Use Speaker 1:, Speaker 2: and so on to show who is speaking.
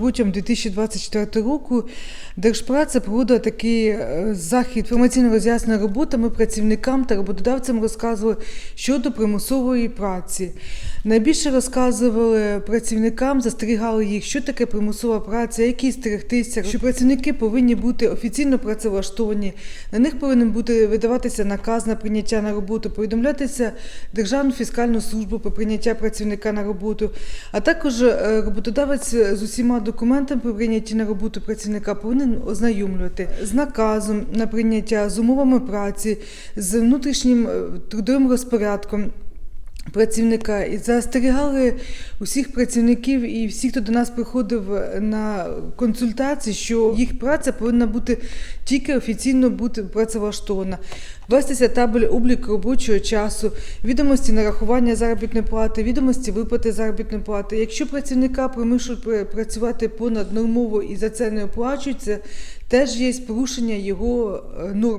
Speaker 1: протягом 2024 року Держпраця проводила такий е, захід інформаційно роз'яснена робота. Ми працівникам та роботодавцям розказували щодо примусової праці. Найбільше розказували працівникам, застерігали їх, що таке примусова праця, як їй стерегтися, що працівники повинні бути офіційно працевлаштовані. На них повинен бути видаватися наказ на прийняття на роботу, повідомлятися Державну фіскальну службу про прийняття працівника на роботу, а також е, роботодавець з усіма документами про прийняття на роботу працівника повинен ознайомлювати з наказом на прийняття, з умовами праці, з внутрішнім е, трудовим розпорядком. Працівника і застерігали усіх працівників і всіх, хто до нас приходив на консультації, що їх праця повинна бути тільки офіційно бути працевлаштована, вестися табель обліку робочого часу, відомості нарахування заробітної плати, відомості виплати заробітної плати. Якщо працівника примушують працювати понад нормово і за це не оплачується, теж є порушення його е, норм.